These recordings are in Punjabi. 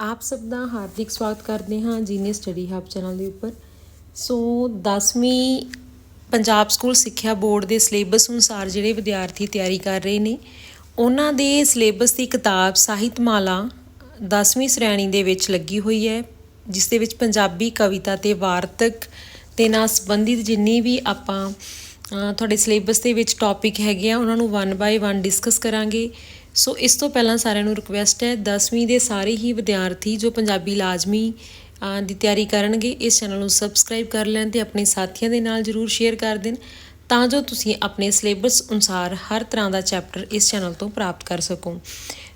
ਆਪ ਸਭ ਦਾ ਹਾਰਦਿਕ ਸਵਾਗਤ ਕਰਦੇ ਹਾਂ ਜੀਨੀਅਸ ਸਟੱਡੀ ਹੱਬ ਚੈਨਲ ਦੇ ਉੱਪਰ। ਸੋ 10ਵੀਂ ਪੰਜਾਬ ਸਕੂਲ ਸਿੱਖਿਆ ਬੋਰਡ ਦੇ ਸਿਲੇਬਸ ਅਨੁਸਾਰ ਜਿਹੜੇ ਵਿਦਿਆਰਥੀ ਤਿਆਰੀ ਕਰ ਰਹੇ ਨੇ, ਉਹਨਾਂ ਦੇ ਸਿਲੇਬਸ ਦੀ ਕਿਤਾਬ ਸਾਹਿਤਮਾਲਾ 10ਵੀਂ ਸ਼੍ਰੇਣੀ ਦੇ ਵਿੱਚ ਲੱਗੀ ਹੋਈ ਹੈ, ਜਿਸ ਦੇ ਵਿੱਚ ਪੰਜਾਬੀ ਕਵਿਤਾ ਤੇ ਵਾਰਤਕ ਤੇ ਨਾਲ ਸੰਬੰਧਿਤ ਜਿੰਨੀ ਵੀ ਆਪਾਂ ਤੁਹਾਡੇ ਸਿਲੇਬਸ ਦੇ ਵਿੱਚ ਟੌਪਿਕ ਹੈਗੇ ਆ, ਉਹਨਾਂ ਨੂੰ ਵਨ ਬਾਏ ਵਨ ਡਿਸਕਸ ਕਰਾਂਗੇ। ਸੋ ਇਸ ਤੋਂ ਪਹਿਲਾਂ ਸਾਰਿਆਂ ਨੂੰ ਰਿਕੁਐਸਟ ਹੈ 10ਵੀਂ ਦੇ ਸਾਰੇ ਹੀ ਵਿਦਿਆਰਥੀ ਜੋ ਪੰਜਾਬੀ ਲਾਜ਼ਮੀ ਦੀ ਤਿਆਰੀ ਕਰਨਗੇ, ਇਸ ਚੈਨਲ ਨੂੰ ਸਬਸਕ੍ਰਾਈਬ ਕਰ ਲੈਣ ਤੇ ਆਪਣੇ ਸਾਥੀਆਂ ਦੇ ਨਾਲ ਜਰੂਰ ਸ਼ੇਅਰ ਕਰ ਦੇਣ, ਤਾਂ ਜੋ ਤੁਸੀਂ ਆਪਣੇ ਸਿਲੇਬਸ ਅਨੁਸਾਰ ਹਰ ਤਰ੍ਹਾਂ ਦਾ ਚੈਪਟਰ ਇਸ ਚੈਨਲ ਤੋਂ ਪ੍ਰਾਪਤ ਕਰ ਸਕੋ।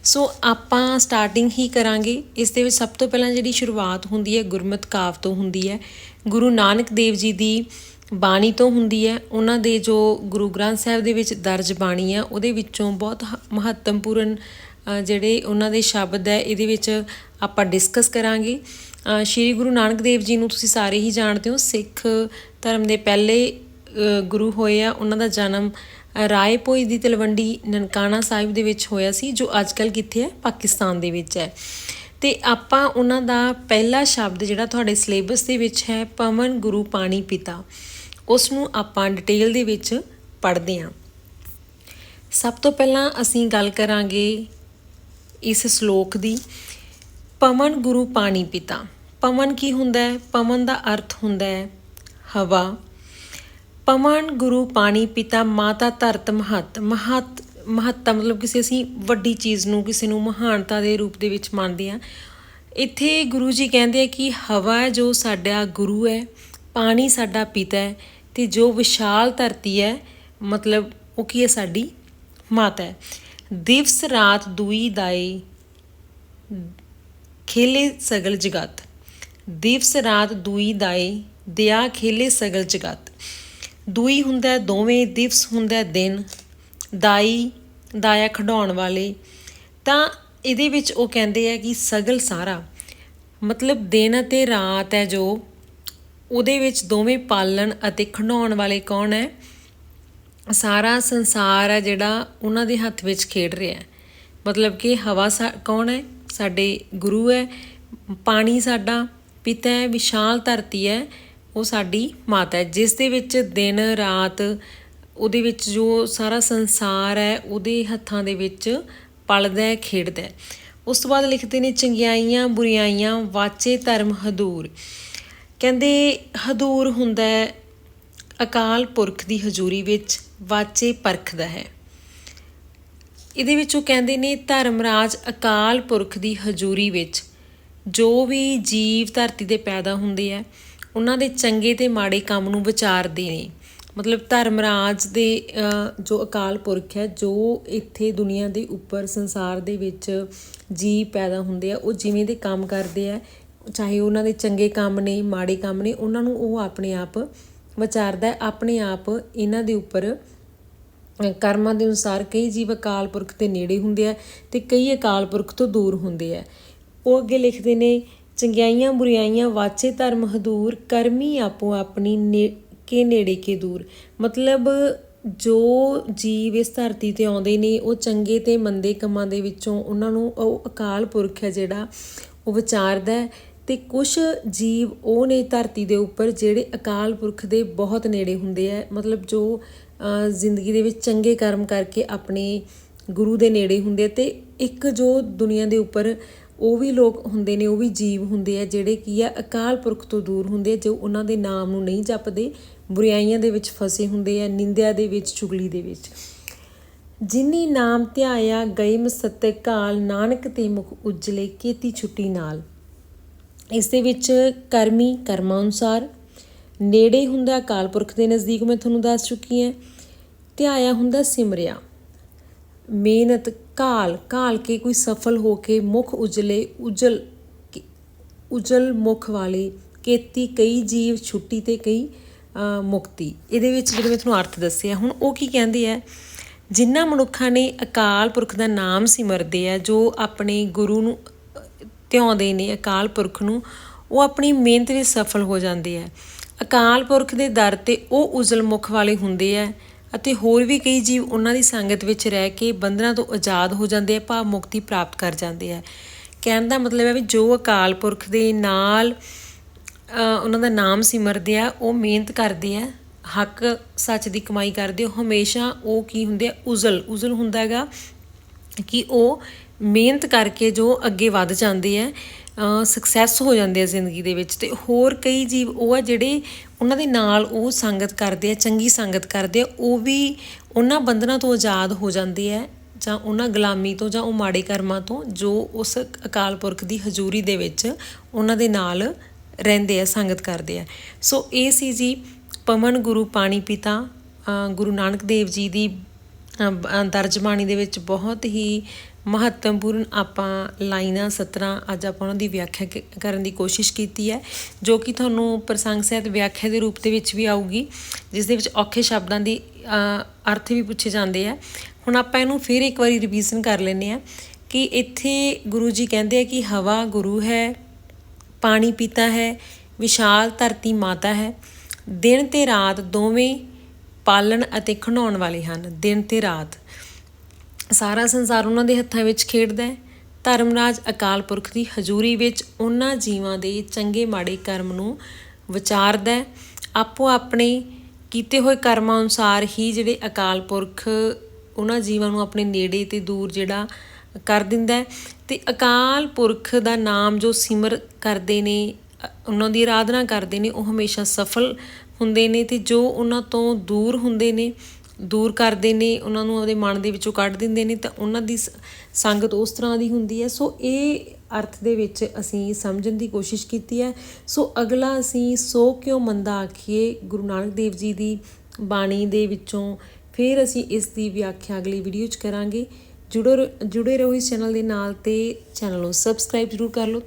ਸੋ ਆਪਾਂ ਸਟਾਰਟਿੰਗ ਹੀ ਕਰਾਂਗੇ। ਇਸ ਦੇ ਵਿੱਚ ਸਭ ਤੋਂ ਪਹਿਲਾਂ ਜਿਹੜੀ ਸ਼ੁਰੂਆਤ ਹੁੰਦੀ ਹੈ, ਗੁਰਮਤਿ ਕਾਵ ਤੋਂ ਹੁੰਦੀ ਹੈ। ਗੁਰੂ ਨਾਨਕ ਦੇਵ ਜੀ ਦੀ ਬਾਣੀ ਤੋਂ ਹੁੰਦੀ ਹੈ ਉਹਨਾਂ ਦੇ ਜੋ ਗੁਰੂ ਗ੍ਰੰਥ ਸਾਹਿਬ ਦੇ ਵਿੱਚ ਦਰਜ ਬਾਣੀ ਆ ਉਹਦੇ ਵਿੱਚੋਂ ਬਹੁਤ ਮਹੱਤਵਪੂਰਨ ਜਿਹੜੇ ਉਹਨਾਂ ਦੇ ਸ਼ਬਦ ਹੈ ਇਹਦੇ ਵਿੱਚ ਆਪਾਂ ਡਿਸਕਸ ਕਰਾਂਗੇ। ਸ਼੍ਰੀ ਗੁਰੂ ਨਾਨਕ ਦੇਵ ਜੀ ਨੂੰ ਤੁਸੀਂ ਸਾਰੇ ਹੀ ਜਾਣਦੇ ਹੋ ਸਿੱਖ ਧਰਮ ਦੇ ਪਹਿਲੇ ਗੁਰੂ ਹੋਏ ਆ ਉਹਨਾਂ ਦਾ ਜਨਮ ਅ, ਰਾਏ ਭੋਈ ਦੀ ਤਲਵੰਡੀ ਨਨਕਾਣਾ ਸਾਹਿਬ ਦੇ ਵਿੱਚ ਹੋਇਆ ਸੀ ਜੋ ਅੱਜਕੱਲ ਕਿੱਥੇ ਹੈ ਪਾਕਿਸਤਾਨ ਦੇ ਵਿੱਚ ਹੈ। ਤੇ ਆਪਾਂ ਉਹਨਾਂ ਦਾ ਪਹਿਲਾ ਸ਼ਬਦ ਜਿਹੜਾ ਤੁਹਾਡੇ ਸਿਲੇਬਸ ਦੇ ਵਿੱਚ ਹੈ ਪਵਨ ਗੁਰੂ ਪਾਣੀ ਪਿਤਾ। ਉਸ ਨੂੰ ਆਪਾਂ ਡਿਟੇਲ ਦੇ ਵਿੱਚ ਪੜ੍ਹਦੇ ਹਾਂ। ਸਭ ਤੋਂ ਪਹਿਲਾਂ ਅਸੀਂ ਗੱਲ ਕਰਾਂਗੇ ਇਸ ਸ਼ਲੋਕ ਦੀ, ਪਵਨ ਗੁਰੂ ਪਾਣੀ ਪਿਤਾ। ਪਵਨ ਕੀ ਹੁੰਦਾ ਹੈ? ਪਵਨ ਦਾ ਅਰਥ ਹੁੰਦਾ ਹੈ ਹਵਾ। ਪਵਨ ਗੁਰੂ ਪਾਣੀ ਪਿਤਾ, ਮਾਤਾ ਧਰਤ ਮਹਤ। ਮਹਤ ਮਹੱਤਤਾ ਮਤਲਬ ਕਿਸੇ ਅਸੀਂ ਵੱਡੀ ਚੀਜ਼ ਨੂੰ ਕਿਸੇ ਨੂੰ ਮਹਾਨਤਾ ਦੇ ਰੂਪ ਦੇ ਵਿੱਚ ਮੰਨਦੇ ਆ ਇੱਥੇ ਗੁਰੂ ਜੀ ਕਹਿੰਦੇ ਆ ਕਿ ਹਵਾ ਹੈ ਜੋ ਸਾਡਾ ਗੁਰੂ ਹੈ। ਪਾਣੀ ਸਾਡਾ ਪਿਤਾ ਹੈ ਤੇ ਜੋ ਵਿਸ਼ਾਲ ਧਰਤੀ ਹੈ, ਮਤਲਬ ਉਹ ਕੀ ਹੈ ਸਾਡੀ ਮਾਤਾ ਹੈ। ਦਿਵਸ ਰਾਤ ਦੂਈ ਦਾਈ ਖੇਲੇ ਸਗਲ ਜਗਤ। ਦਿਵਸ ਰਾਤ ਦੂਈ ਦਾਈ ਦਿਆ ਖੇਲੇ ਸਗਲ ਜਗਤ। ਦੂਈ ਹੁੰਦਾ ਦੋਵੇਂ, ਦਿਵਸ ਹੁੰਦਾ ਦਿਨ। ਦਾਈ, ਦਾਇਆ ਖਡਾਉਣ ਵਾਲੇ। ਤਾਂ ਇਹਦੇ ਵਿੱਚ ਉਹ ਕਹਿੰਦੇ ਆ ਕਿ ਸਗਲ ਸਾਰਾ। ਮਤਲਬ ਦਿਨ ਅਤੇ ਰਾਤ ਹੈ ਜੋ ਉਹਦੇ ਵਿੱਚ ਦੋਵੇਂ ਪਾਲਣ ਅਤੇ ਖੰਡਾਉਣ ਵਾਲੇ ਕੌਣ ਹੈ? ਸਾਰਾ ਸੰਸਾਰ ਹੈ ਜਿਹੜਾ ਉਹਨਾਂ ਦੇ ਹੱਥ ਵਿੱਚ ਖੇਡ ਰਿਹਾ ਹੈ। ਮਤਲਬ ਕਿ ਹਵਾ ਸਾ- ਕੌਣ ਹੈ? ਸਾਡੇ ਗੁਰੂ ਹੈ, ਪਾਣੀ ਸਾਡਾ, ਪਿਤਾ ਹੈ, ਵਿਸ਼ਾਲ ਧਰਤੀ ਹੈ, ਉਹ ਸਾਡੀ ਮਾਤਾ ਹੈ। ਜਿਸ ਦੇ ਵਿੱਚ ਦਿਨ, ਰਾਤ, ਉਹਦੇ ਵਿੱਚ ਜੋ ਸਾਰਾ ਸੰਸਾਰ ਹੈ, ਉਹਦੇ ਹੱਥਾਂ ਦੇ ਵਿੱਚ ਪਲਦਾ ਹੈ, ਖੇਡਦਾ ਹੈ। ਉਸ ਤੋਂ ਬਾਅਦ ਲਿਖਦੇ ਨੇ, ਚੰਗਿਆਈਆਂ, ਬੁਰੀਆਈਆਂ, ਵਾਚੇ ਧਰਮ, ਹਦੂਰ। ਕਹਿੰਦੇ ਹਦੂਰ ਹੁੰਦਾ ਹੈ, ਅਕਾਲ ਪੁਰਖ ਦੀ ਹਜ਼ੂਰੀ ਵਿੱਚ ਵਾਚੇ ਪਰਖਦਾ ਹੈ। ਇਹਦੇ ਵਿੱਚ ਉਹ ਕਹਿੰਦੇ ਨੇ ਧਰਮ ਰਾਜ ਅਕਾਲ ਪੁਰਖ ਦੀ ਹਜ਼ੂਰੀ ਵਿੱਚ ਜੋ ਵੀ ਜੀਵ ਧਰਤੀ ਤੇ ਪੈਦਾ ਹੁੰਦੇ ਆ, ਉਹਨਾਂ ਦੇ ਚੰਗੇ ਤੇ ਮਾੜੇ ਕੰਮ ਨੂੰ ਵਿਚਾਰਦੇ ਨੇ। ਮਤਲਬ ਧਰਮ ਰਾਜ ਦੇ ਜੋ ਅਕਾਲ ਪੁਰਖ ਹੈ, ਜੋ ਇੱਥੇ ਦੁਨੀਆ ਦੇ ਉੱਪਰ ਸੰਸਾਰ ਦੇ ਵਿੱਚ ਜੀਵ ਪੈਦਾ ਹੁੰਦੇ ਆ, ਉਹ ਜਿਵੇਂ ਦੇ ਕੰਮ ਕਰਦੇ ਆ ਚਾਹੇ ਉਹਨਾਂ ਦੇ ਚੰਗੇ ਕੰਮ ਨੇ, ਮਾੜੇ ਕੰਮ ਨੇ, ਉਹਨਾਂ ਨੂੰ ਉਹ ਆਪਣੇ ਆਪ ਵਿਚਾਰਦਾ ਆਪਣੇ ਆਪ ਇਹਨਾਂ ਦੇ ਉੱਪਰ ਕਰਮਾਂ ਦੇ ਅਨੁਸਾਰ ਕਈ ਜੀਵ ਅਕਾਲ ਪੁਰਖ ਦੇ ਨੇੜੇ ਹੁੰਦੇ ਆ ਤੇ ਕਈ ਅਕਾਲ ਪੁਰਖ ਤੋਂ ਦੂਰ ਹੁੰਦੇ ਆ। ਉਹ ਅੱਗੇ ਲਿਖਦੇ ਨੇ, ਚੰਗਿਆਈਆਂ ਬੁਰੀਆਈਆਂ ਵਾਚੇ ਧਰਮ ਹਦੂਰ, ਕਰਮੀ ਆਪੋ ਆਪਣੀ ਨੇ, ਕੇ ਨੇੜੇ ਕੇ ਦੂਰ। ਮਤਲਬ ਜੋ ਜੀਵ ਇਸ ਧਰਤੀ ਤੇ ਆਉਂਦੇ ਨੇ, ਉਹ ਚੰਗੇ ਤੇ ਮੰਦੇ ਕੰਮਾਂ ਦੇ ਵਿੱਚੋਂ ਉਹਨਾਂ ਨੂੰ ਉਹ ਅਕਾਲ ਪੁਰਖ ਹੈ ਜਿਹੜਾ ਉਹ ਵਿਚਾਰਦਾ ਤੇ ਕੁਝ ਜੀਵ ਉਹ ਨੇ ਧਰਤੀ ਦੇ ਉੱਪਰ ਜਿਹੜੇ ਅਕਾਲ ਪੁਰਖ ਦੇ ਬਹੁਤ ਨੇੜੇ ਹੁੰਦੇ ਆ। ਮਤਲਬ ਜੋ ਜ਼ਿੰਦਗੀ ਦੇ ਵਿੱਚ ਚੰਗੇ ਕਰਮ ਕਰਕੇ ਆਪਣੇ ਗੁਰੂ ਦੇ ਨੇੜੇ ਹੁੰਦੇ ਆ ਤੇ ਇੱਕ ਜੋ ਦੁਨੀਆ ਦੇ ਉੱਪਰ ਉਹ ਵੀ ਲੋਕ ਹੁੰਦੇ ਨੇ, ਉਹ ਵੀ ਜੀਵ ਹੁੰਦੇ ਆ ਜਿਹੜੇ ਕੀ ਆ, ਅਕਾਲ ਪੁਰਖ ਤੋਂ ਦੂਰ ਹੁੰਦੇ ਜੋ ਉਹਨਾਂ ਦੇ ਨਾਮ ਨੂੰ ਨਹੀਂ ਜਪਦੇ, ਬੁਰਾਈਆਂ ਦੇ ਵਿੱਚ ਫਸੇ ਹੁੰਦੇ ਆ, ਨਿੰਦਿਆ ਦੇ ਵਿੱਚ, ਚੁਗਲੀ ਦੇ ਵਿੱਚ। ਜਿਨੀ ਨਾਮ ਧਿਆਇਆ ਗਈ ਮਸਤੇ ਕਾਲ, ਨਾਨਕ ਤੇ ਮੁਖ ਉਜਲੇ, ਕੀਤੀ ਛੁੱਟੀ ਨਾਲ। ਇਸ ਦੇ ਵਿੱਚ ਕਰਮੀ ਕਰਮਾਂ ਅਨੁਸਾਰ, ਨੇੜੇ ਹੁੰਦਾ ਅਕਾਲ ਪੁਰਖ ਦੇ ਨਜ਼ਦੀਕ ਮੈਂ ਤੁਹਾਨੂੰ ਦੱਸ ਚੁੱਕੀ ਹਾਂ ਧਿਆਇਆ ਹੁੰਦਾ ਸਿਮਰਿਆ। ਮਿਹਨਤ, ਕਾਲ ਕਾਲ ਕੇ ਕੋਈ ਸਫਲ ਹੋ ਕੇ ਮੁਖ ਉਜਲੇ, ਉਜਲ ਕੇ- ਉਜਲ ਮੁਖ ਵਾਲੇ, ਕੇਤੀ ਕਈ ਜੀਵ ਛੁੱਟੀ ਤੇ ਕਈ ਮੁਕਤੀ। ਇਹਦੇ ਵਿੱਚ ਜਿਹੜੇ ਮੈਂ ਤੁਹਾਨੂੰ ਅਰਥ ਦੱਸਿਆ, ਹੁਣ ਉਹ ਕੀ ਕਹਿੰਦੇ ਆ? ਜਿਨ੍ਹਾਂ ਮਨੁੱਖਾਂ ਨੇ ਅਕਾਲ ਪੁਰਖ ਦਾ ਨਾਮ ਸਿਮਰਦੇ ਆ, ਜੋ ਆਪਣੇ ਗੁਰੂ ਨੂੰ ਧਿਆਉਂਦੇ ਨੇ ਅਕਾਲ ਪੁਰਖ ਨੂੰ ਉਹ ਆਪਣੀ ਮਿਹਨਤ ਵਿੱਚ ਸਫਲ ਹੋ ਜਾਂਦੇ ਆ। ਅਕਾਲ ਪੁਰਖ ਦੇ ਦਰ ਤੇ ਉਹ ਉਜਲ ਮੁਖ ਵਾਲੇ ਹੁੰਦੇ ਆ ਅਤੇ ਹੋਰ ਵੀ ਕਈ ਜੀਵ ਉਹਨਾਂ ਦੀ ਸੰਗਤ ਵਿੱਚ ਰਹਿ ਕੇ ਬੰਧਨਾਂ ਤੋਂ ਆਜ਼ਾਦ ਹੋ ਜਾਂਦੇ ਆ, ਭਾਵ ਮੁਕਤੀ ਪ੍ਰਾਪਤ ਕਰ ਜਾਂਦੇ ਆ। ਕਹਿਣ ਦਾ ਮਤਲਬ ਹੈ ਵੀ ਜੋ ਅਕਾਲ ਪੁਰਖ ਦੇ ਨਾਲ ਉਹਨਾਂ ਦਾ ਨਾਮ ਸਿਮਰਦੇ ਆ, ਉਹ ਮਿਹਨਤ ਕਰਦੇ ਆ, ਹੱਕ ਸੱਚ ਦੀ ਕਮਾਈ ਕਰਦੇ ਹਮੇਸ਼ਾ ਉਹ ਕੀ ਹੁੰਦੇ ਆ, ਉਜ਼ਲ ਉਜ਼ਲ ਹੁੰਦਾ ਹੈਗਾ ਕਿ ਉਹ ਮਿਹਨਤ ਕਰਕੇ ਜੋ ਅੱਗੇ ਵੱਧ ਜਾਂਦੇ ਆ ਸਕਸੈਸ ਹੋ ਜਾਂਦੇ ਆ ਜ਼ਿੰਦਗੀ ਦੇ ਵਿੱਚ ਤੇ ਹੋਰ ਕਈ ਜੀਵ ਉਹ ਆ ਜਿਹੜੇ ਉਹਨਾਂ ਦੇ ਨਾਲ ਉਹ ਸੰਗਤ ਕਰਦੇ ਆ, ਚੰਗੀ ਸੰਗਤ ਕਰਦੇ ਆ, ਉਹ ਵੀ ਉਹਨਾਂ ਬੰਧਨਾਂ ਤੋਂ ਆਜ਼ਾਦ ਹੋ ਜਾਂਦੇ ਆ ਜਾਂ ਉਹਨਾਂ ਗੁਲਾਮੀ ਤੋਂ ਜਾਂ ਉਹ ਮਾੜੇ ਕਰਮਾਂ ਤੋਂ ਜੋ ਉਸ ਅਕਾਲ ਪੁਰਖ ਦੀ ਹਜ਼ੂਰੀ ਦੇ ਵਿੱਚ ਉਹਨਾਂ ਦੇ ਨਾਲ ਰਹਿੰਦੇ ਆ, ਸੰਗਤ ਕਰਦੇ ਆ। ਸੋ ਇਹ ਸੀ ਜੀ ਪਵਨ ਗੁਰੂ ਪਾਣੀ ਪਿਤਾ ਗੁਰੂ ਨਾਨਕ ਦੇਵ ਜੀ ਦੀ ਤਰਜਮਾਨੀ ਦੇ ਵਿੱਚ ਬਹੁਤ ਹੀ ਮਹੱਤਵਪੂਰਨ ਆਪਾਂ ਲਾਈਨਾਂ, ਸਤਰਾਂ ਅੱਜ ਆਪਾਂ ਉਹਨਾਂ ਦੀ ਵਿਆਖਿਆ ਕ- ਕਰਨ ਦੀ ਕੋਸ਼ਿਸ਼ ਕੀਤੀ ਹੈ, ਜੋ ਕਿ ਤੁਹਾਨੂੰ ਪ੍ਰਸੰਗ ਸਹਿਤ ਵਿਆਖਿਆ ਦੇ ਰੂਪ ਦੇ ਵਿੱਚ ਵੀ ਆਊਗੀ, ਜਿਸ ਦੇ ਵਿੱਚ ਔਖੇ ਸ਼ਬਦਾਂ ਦੀ ਅਰਥ ਵੀ ਪੁੱਛੇ ਜਾਂਦੇ ਆ। ਹੁਣ ਆਪਾਂ ਇਹਨੂੰ ਫਿਰ ਇੱਕ ਵਾਰੀ ਰਿਵੀਜ਼ਨ ਕਰ ਲੈਂਦੇ ਆ ਕਿ ਇੱਥੇ ਗੁਰੂ ਜੀ ਕਹਿੰਦੇ ਆ ਕਿ ਹਵਾ ਗੁਰੂ ਹੈ, ਪਾਣੀ ਪੀਤਾ ਹੈ, ਵਿਸ਼ਾਲ ਧਰਤੀ ਮਾਤਾ ਹੈ, ਦਿਨ ਤੇ ਰਾਤ ਦੋਵੇਂ ਪਾਲਣ ਅਤੇ ਖਿਡਾਉਣ ਵਾਲੇ ਹਨ, ਦਿਨ ਤੇ ਰਾਤ। ਸਾਰਾ ਸੰਸਾਰ ਉਹਨਾਂ ਦੇ ਹੱਥਾਂ ਵਿੱਚ ਖੇਡਦਾ ਹੈ। ਧਰਮਰਾਜ ਅਕਾਲ ਪੁਰਖ ਦੀ ਹਜ਼ੂਰੀ ਵਿੱਚ ਉਹਨਾਂ ਜੀਵਾਂ ਦੇ ਚੰਗੇ ਮਾੜੇ ਕਰਮ ਨੂੰ ਵਿਚਾਰਦਾ ਹੈ। ਆਪੋ ਆਪਣੇ ਕੀਤੇ ਹੋਏ ਕਰਮਾਂ ਅਨੁਸਾਰ ਹੀ ਜਿਹੜੇ ਅਕਾਲ ਪੁਰਖ ਉਹਨਾਂ ਜੀਵਾਂ ਨੂੰ ਆਪਣੇ ਨੇੜੇ ਤੇ ਦੂਰ ਜਿਹੜਾ ਕਰ ਦਿੰਦਾ ਹੈ। ਤੇ ਅਕਾਲ ਪੁਰਖ ਦਾ ਨਾਮ ਜੋ ਸਿਮਰ ਕਰਦੇ ਨੇ ਉਹਨਾਂ ਦੀ ਆਰਾਧਨਾ ਕਰਦੇ ਨੇ, ਉਹ ਹਮੇਸ਼ਾ ਸਫਲ ਹੁੰਦੇ ਨੇ ਤੇ ਜੋ ਉਹਨਾਂ ਤੋਂ ਦੂਰ ਹੁੰਦੇ ਨੇ, ਦੂਰ ਕਰਦੇ ਨੇ, ਉਹਨਾਂ ਨੂੰ ਉਹਦੇ ਮਨ ਦੇ ਵਿੱਚੋਂ ਕੱਢ ਦਿੰਦੇ ਨੇ, ਤਾਂ ਉਹਨਾਂ ਦੀ ਸ- ਸੰਗਤ ਉਸ ਤਰ੍ਹਾਂ ਦੀ ਹੁੰਦੀ ਹੈ। ਸੋ ਇਹ ਅਰਥ ਦੇ ਵਿੱਚ ਅਸੀਂ ਸਮਝਣ ਦੀ ਕੋਸ਼ਿਸ਼ ਕੀਤੀ ਹੈ। ਸੋ ਅਗਲਾ ਅਸੀਂ ਸੋ ਕਿਉਂ ਮੰਦਾ ਆਖੀਏ? ਗੁਰੂ ਨਾਨਕ ਦੇਵ ਜੀ ਦੀ ਬਾਣੀ ਦੇ ਵਿੱਚੋਂ ਫਿਰ ਅਸੀਂ ਇਸ ਦੀ ਵਿਆਖਿਆ ਅਗਲੀ ਵੀਡੀਓ 'ਚ ਕਰਾਂਗੇ। ਜੁੜੋ ਰ- ਜੁੜੇ ਰਹੋ ਇਸ ਚੈਨਲ ਦੇ ਨਾਲ ਤੇ ਚੈਨਲ ਨੂੰ ਸਬਸਕ੍ਰਾਈਬ ਜ਼ਰੂਰ ਕਰ ਲਓ।